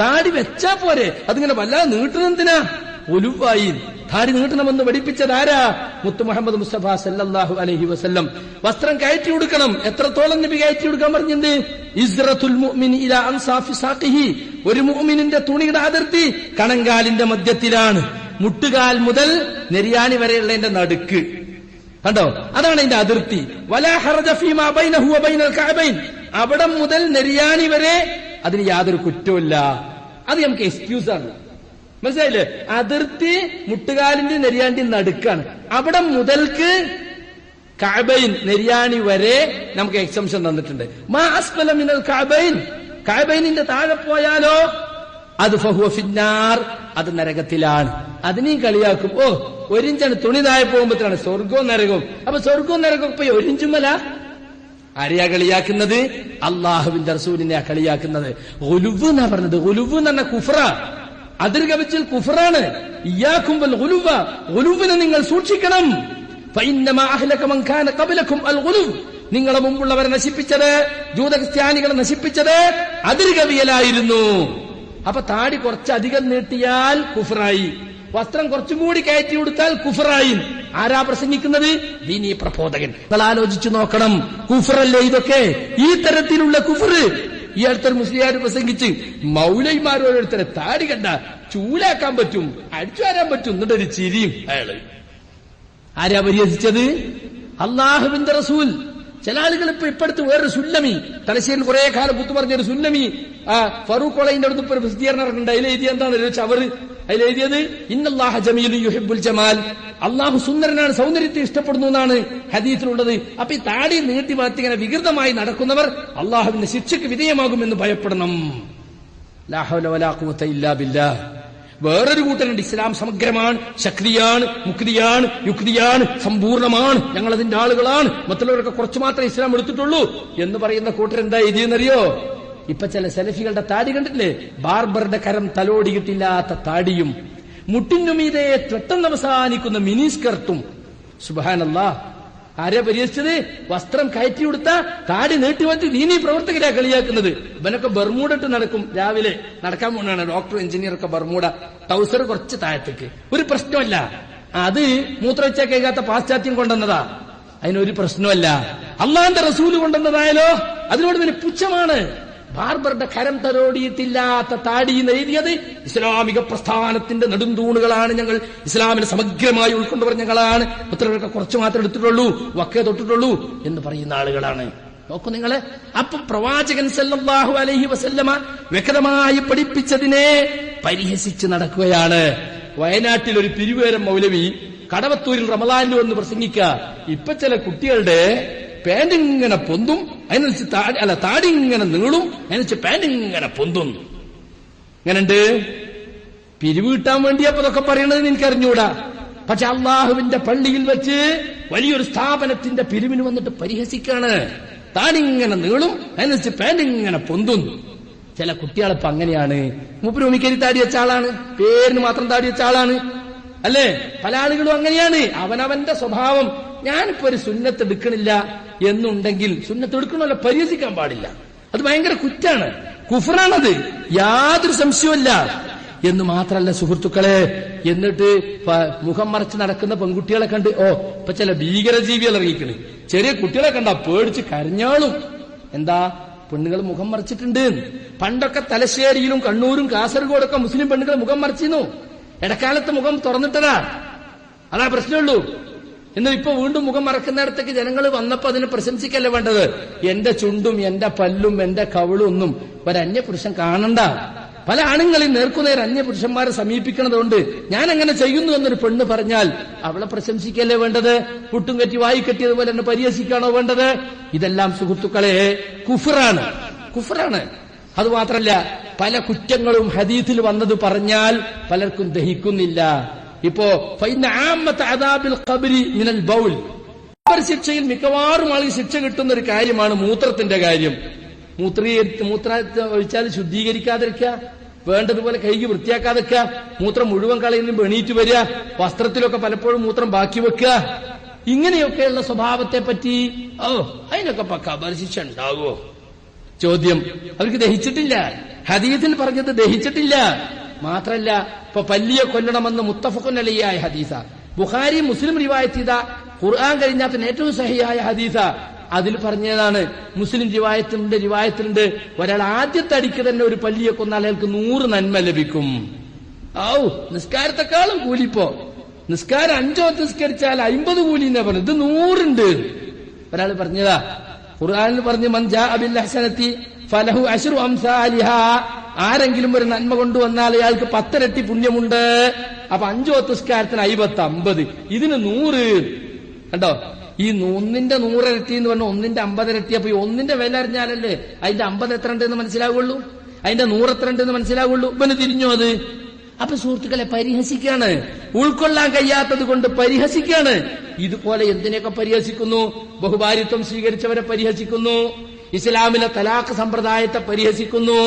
താടി വെച്ചാ പോരെ. അതിങ്ങനെ വല്ലാതെ നീട്ടുന്നെന്തിനാ ഒലുവായി. താടി നീട്ടണമെന്ന് പഠിപ്പിച്ചതാരാ മുത്തു മുഹമ്മദ് മുസ്തഫ സല്ലാഹു അലഹി വസ്ല്ലം. വസ്ത്രം കയറ്റി കൊടുക്കണം എത്രത്തോളം നബി കയറ്റി കൊടുക്കാൻ പറഞ്ഞത് ഇസ്രത്തുൽ ഒരു മുഅ്മിനിന്റെ തുണിയുടെ അതിർത്തി കണങ്കാലിന്റെ മധ്യത്തിലാണ്. മുട്ടുകാൽ മുതൽ നെരിയാണി വരെയുള്ളതിന്റെ നടുക്ക്. കണ്ടോ? അതാണ് അതിന്റെ അതിർത്തി. വലാ ഹറജ ഫീമാ ബൈനഹു വബൈനൽ കഅബൈൻ. അവിടം മുതൽ നെരിയാണി വരെ അതിന് യാതൊരു കുറ്റവുമില്ല. അത് നമുക്ക് ആണ്. മനസ്സിലായില്ലേ? അതിർത്തി മുട്ടുകാലിന്റെ നെരിയാണ്ടി നടുക്കാണ്. അവിടെ മുതൽക്ക് കാബൈൻ നെരിയാണി വരെ നമുക്ക് എക്സംഷൻ തന്നിട്ടുണ്ട്. മാ മിനൽ കാബൈൻ കാബൈനിന്റെ താഴെ പോയാലോ? അത് ഫിന്നാർ. അത് നരകത്തിലാണ്. അതിനെയും കളിയാക്കും. ഓ ഒരിഞ്ചാണ് തുണി താഴെ പോകുമ്പോഴത്തേനാണ് സ്വർഗവും നരകവും. അപ്പൊ സ്വർഗവും നരകവും ഇപ്പൊ ഒരിഞ്ചുമല ആരെയാ കളിയാക്കുന്നത് അള്ളാഹുവിന്റെ റസൂലിനെയാ കളിയാക്കുന്നത്. ഒലുവ് എന്നാ പറഞ്ഞത്? ഒലുവ് എന്ന് പറഞ്ഞ കുഫ്ര. അതിർ കവിച്ചിൽ കുഫറാണ് ഒലുവിനെ നിങ്ങൾ സൂക്ഷിക്കണം. നിങ്ങളെ മുമ്പുള്ളവരെ നശിപ്പിച്ചത് ജൂതക്രിസ്ത്യാനികളെ നശിപ്പിച്ചത് അതിർ കവിയലായിരുന്നു. അപ്പൊ താടി കുറച്ചധികം നീട്ടിയാൽ കുഫറായി വസ്ത്രം കുറച്ചും കൂടി കയറ്റി കൊടുത്താൽ കുഫറായി. ആരാ പ്രസംഗിക്കുന്നത്? ദീനീ പ്രബോധകൻ. നിങ്ങൾ ആലോചിച്ചു നോക്കണം. കുഫറല്ലേ ഇതൊക്കെ? ഈ തരത്തിലുള്ള കുഫർ ഈ അടുത്തൊരു മുസ്ലിയാർ പ്രസംഗിച്ച് മൗലൈമാരോരോരുത്തരെ താടി കണ്ട ചൂലാക്കാൻ പറ്റും അടിച്ചു വരാൻ പറ്റും എന്നിട്ടൊരു ചിരിയും അയാൾ. ആരാ പരിഹസിച്ചത്? അള്ളാഹുബിന്റെ റസൂൽ. ചില ആളുകൾ ഇപ്പൊ ഇപ്പടുത്ത് വേറൊരു സുല്ലമി തലശ്ശേരിൽ കുറെ കാലം കുത്തു പറഞ്ഞൊരു സുല്ലമി ആ ഫറൂഖ് കോളേജിന്റെ അടുത്ത് ഇപ്പൊ ഒരു പ്രസിദ്ധീകരണം ഇറക്കുന്നുണ്ട് അതിൽ എന്താണെന്ന് ഒരു ചവറ്. അതിൽ എഴുതിയത് ഇന്നല്ലാഹ ജമീലു യുഹിബുൽ ജമാൽ. അള്ളാഹു സുന്ദരനാണ് സൗന്ദര്യത്തെ ഇഷ്ടപ്പെടുന്നു എന്നാണ് ഹദീസിലുള്ളത്. അപ്പൊ ഈ താടി നീട്ടി മാറ്റി ഇങ്ങനെ വികൃതമായി നടക്കുന്നവർ അള്ളാഹുവിന്റെ ശിക്ഷയ്ക്ക് വിധേയമാകുമെന്ന് ഭയപ്പെടണം. വേറൊരു കൂട്ടരുണ്ട് ഇസ്ലാം സമഗ്രമാണ് ശക്തിയാണ് മുക്തിയാണ് യുക്തിയാണ് സമ്പൂർണമാണ് ഞങ്ങൾ അതിന്റെ ആളുകളാണ് മറ്റുള്ളവരൊക്കെ കുറച്ചു മാത്രമേ ഇസ്ലാം എടുത്തിട്ടുള്ളൂ എന്ന് പറയുന്ന കൂട്ടരെന്താ എഴുതിയെന്നറിയോ? ഇപ്പൊ ചില സെലഫികളുടെ താടി കണ്ടിട്ടില്ലേ? ബാർബറുടെ കരം തലോടിയിട്ടില്ലാത്ത താടിയും മുട്ടിനുമീതെ പെട്ടെന്ന് അവസാനിക്കുന്ന മിനി സ്കർട്ടും. സുബാനല്ലാ ആരെ പരിഹരിച്ചത് വസ്ത്രം കയറ്റി കൊടുത്ത താടി നീട്ടി വച്ച് നീനി പ്രവർത്തകരാ കളിയാക്കുന്നത്. ഇവനൊക്കെ ബർമൂഡിട്ട് നടക്കും രാവിലെ. നടക്കാൻ പോണാണ് ഡോക്ടർ എഞ്ചിനീയർ ഒക്കെ ബർമൂഡ. ടൗസർ കുറച്ച് താഴത്തേക്ക്. ഒരു പ്രശ്നമല്ല അത് മൂത്രവെച്ച കേൾക്കാത്ത പാശ്ചാത്യം കൊണ്ടുവന്നതാ. അതിനൊരു പ്രശ്നമല്ല അള്ളാന്റെ റസൂൽ കൊണ്ടുവന്നതായാലോ? അതിനോട് പിന്നെ പുച്ഛമാണ്. ബാർബറുടെ കരം തലോടിയിട്ടില്ലാത്ത താടി എന്ന് ഇസ്ലാമിക പ്രസ്ഥാനത്തിന്റെ നെടുന്തൂണുകളാണ് ഞങ്ങൾ. ഇസ്ലാമിനെ സമഗ്രമായി ഉൾക്കൊണ്ടുവർ ഞങ്ങളാണ്. പുത്രർക്ക് കുറച്ച് മാത്രമേ എടുത്തിട്ടുള്ളൂ വക്കെ തൊട്ടിട്ടുള്ളൂ എന്ന് പറയുന്ന ആളുകളാണ്. നോക്കൂ നിങ്ങളെ അപ്പൊ പ്രവാചകൻ സല്ലാഹു അലഹി വസല്ലമ വ്യക്തമായി പഠിപ്പിച്ചതിനെ പരിഹസിച്ച് നടക്കുകയാണ്. വയനാട്ടിൽ ഒരു പിരിവേരം മൗലവി കടവത്തൂരിൽ റമലാലു എന്ന് പ്രസംഗിക്ക ഇപ്പൊ ചില കുട്ടികളുടെ പാന്റ് ഇങ്ങനെ പൊന്തും അതിനനുസരിച്ച് അല്ല താടി ഇങ്ങനെ നീളും അതിനനുസരിച്ച് പാന്റ് ഇങ്ങനെ പൊന്തും. ഇങ്ങനെണ്ട് പിരിവ് വേണ്ടി വേണ്ടിയപ്പോ അതൊക്കെ പറയണത് എനിക്ക് അറിഞ്ഞൂടാ പക്ഷെ അള്ളാഹുവിന്റെ പള്ളിയിൽ വെച്ച് വലിയൊരു സ്ഥാപനത്തിന്റെ പിരിവിന് വന്നിട്ട് പരിഹസിക്കാണ് താനിങ്ങനെ നീളും അതിനനുസരിച്ച് പാന്റ് ഇങ്ങനെ പൊന്തും. ചില കുട്ടികളിപ്പോ അങ്ങനെയാണ്. മൂപ്പര് ഉമിക്കരി താടി വെച്ച ആളാണ്. പേരിന് മാത്രം താടി വെച്ച ആളാണ്. അല്ലേ? പല ആളുകളും അങ്ങനെയാണ്. അവനവന്റെ സ്വഭാവം ഞാനിപ്പോ ഒരു സുന്നത്ത് എടുക്കണില്ല എന്നുണ്ടെങ്കിൽ സുന്നത്ത് എടുക്കണമല്ല പരിഹസിക്കാൻ പാടില്ല. അത് ഭയങ്കര കുറ്റാണ്. കുഫറാണത് യാതൊരു സംശയവുമില്ല എന്ന് മാത്രല്ല സുഹൃത്തുക്കളെ എന്നിട്ട് മുഖം മറച്ച് നടക്കുന്ന പെൺകുട്ടികളെ കണ്ട് ഓ ഇപ്പൊ ചില ഭീകരജീവികൾ ഇറങ്ങിക്കണ്. ചെറിയ കുട്ടികളെ കണ്ട പേടിച്ച് കരഞ്ഞാളും. എന്താ? പെണ്ണുങ്ങൾ മുഖം മറച്ചിട്ടുണ്ട്. പണ്ടൊക്കെ തലശ്ശേരിയിലും കണ്ണൂരും കാസർഗോഡൊക്കെ മുസ്ലിം പെണ്ണുങ്ങൾ മുഖം മറച്ചിരുന്നു. ഇടക്കാലത്ത് മുഖം തുറന്നിട്ടതാ. അതാ പ്രശ്നമുള്ളൂ. എന്നാൽ ഇപ്പൊ വീണ്ടും മുഖം മറക്കുന്നിടത്തേക്ക് ജനങ്ങൾ വന്നപ്പോ അതിനെ പ്രശംസിക്കല്ല വേണ്ടത്? എന്റെ ചുണ്ടും എന്റെ പല്ലും എന്റെ കവളും ഒന്നും ഒരന്യപുരുഷൻ കാണണ്ട. പല ആണുങ്ങളിൽ നേർക്കുന്നേർ അന്യപുരുഷന്മാരെ സമീപിക്കണതുകൊണ്ട് ഞാൻ അങ്ങനെ ചെയ്യുന്നു എന്നൊരു പെണ്ണ് പറഞ്ഞാൽ അവളെ പ്രശംസിക്കല്ലേ വേണ്ടത്? പുട്ടും കെട്ടി വായി കെട്ടിയതുപോലെ എന്നെ പരിഹസിക്കാണോ വേണ്ടത്? ഇതെല്ലാം സുഹൃത്തുക്കളെ കുഫറാണ്. കുഫറാണ്. അത് മാത്രല്ല പല കുറ്റങ്ങളും ഹദീത്തിൽ വന്നത് പറഞ്ഞാൽ പലർക്കും ദഹിക്കുന്നില്ല. ഇപ്പോ ബൗൽ. ശിക്ഷയിൽ മിക്കവാറും ആളുകൾ ശിക്ഷ കിട്ടുന്ന ഒരു കാര്യമാണ് മൂത്രത്തിന്റെ കാര്യം. മൂത്രീ മൂത്ര ഒഴിച്ചാൽ ശുദ്ധീകരിക്കാതിരിക്കുക വേണ്ടതുപോലെ കൈകി വൃത്തിയാക്കാതിരിക്കുക മൂത്രം മുഴുവൻ കളയുന്ന എണീറ്റ് വരിക വസ്ത്രത്തിലൊക്കെ പലപ്പോഴും മൂത്രം ബാക്കി വെക്കുക. ഇങ്ങനെയൊക്കെയുള്ള സ്വഭാവത്തെ പറ്റി ഓ അതിനൊക്കെ പക്ക ഖബർ ശിക്ഷ ഉണ്ടാകുമോ ചോദ്യം. അവർക്ക് ദഹിച്ചിട്ടില്ല. ഹദീസിൽ പറഞ്ഞത് ദഹിച്ചിട്ടില്ല. മാത്രല്ല ഇപ്പൊ പല്ലിയെ കൊല്ലണമെന്ന് മുത്തഫഖുൻ അലിയായ ഹദീസ. ബുഖാരി മുസ്ലിം റിവായത്ത് ചെയ്ത ഖുർആൻ കഴിഞ്ഞാൽ തന്നെ ഏറ്റവും സഹിയായ ഹദീസ. അതിൽ പറഞ്ഞതാണ് മുസ്ലിം റിവായത്തിലുണ്ട് റിവായത്തിലുണ്ട്. ഒരാൾ ആദ്യത്തെ അടിക്ക് തന്നെ ഒരു പല്ലിയെ കൊന്നാൽ അയാൾക്ക് നൂറ് നന്മ ലഭിക്കും. ഔ നിസ്കാരത്തെക്കാളും കൂലിപ്പോ. നിസ്കാരം അഞ്ചോ നിസ്കരിച്ചാൽ അമ്പത് കൂലി എന്നാ പറഞ്ഞു ഇത് നൂറുണ്ട്. ഒരാൾ പറഞ്ഞതാ ഖുർആാനിൽ പറഞ്ഞു മൻജാ അബിൽ ഹസനത്തി ഫലഹു അശ്രു അംസാലിഹ. ആരെങ്കിലും ഒരു നന്മ കൊണ്ടുവന്നാൽ അയാൾക്ക് പത്തിരട്ടി പുണ്യമുണ്ട്. അപ്പൊ അഞ്ചോ നിസ്കാരത്തിന് അയ്പത്ത് അമ്പത് ഇതിന് നൂറ്. കണ്ടോ? ഈ ഒന്നിന്റെ നൂറിരട്ടി എന്ന് പറഞ്ഞാൽ ഒന്നിന്റെ അമ്പതിരട്ടി. അപ്പൊ ഈ ഒന്നിന്റെ വില അറിഞ്ഞാലല്ലേ അതിന്റെ അമ്പത് എത്ര ഉണ്ടെന്ന് മനസ്സിലാവുള്ളൂ? അതിന്റെ നൂറ് എത്ര ഉണ്ടെന്ന് മനസ്സിലാവുള്ളൂ? ഇവന് തിരിഞ്ഞു അത്. അപ്പൊ സുഹൃത്തുക്കളെ പരിഹസിക്കാണ്. ഉൾക്കൊള്ളാൻ കഴിയാത്തത് കൊണ്ട് പരിഹസിക്കാണ്. ഇതുപോലെ എന്തിനെയൊക്കെ പരിഹസിക്കുന്നു? ബഹുഭാരിത്വം സ്വീകരിച്ചവരെ പരിഹസിക്കുന്നു. ഇസ്ലാമിലെ തലാഖ് സമ്പ്രദായത്തെ പരിഹസിക്കുന്നു.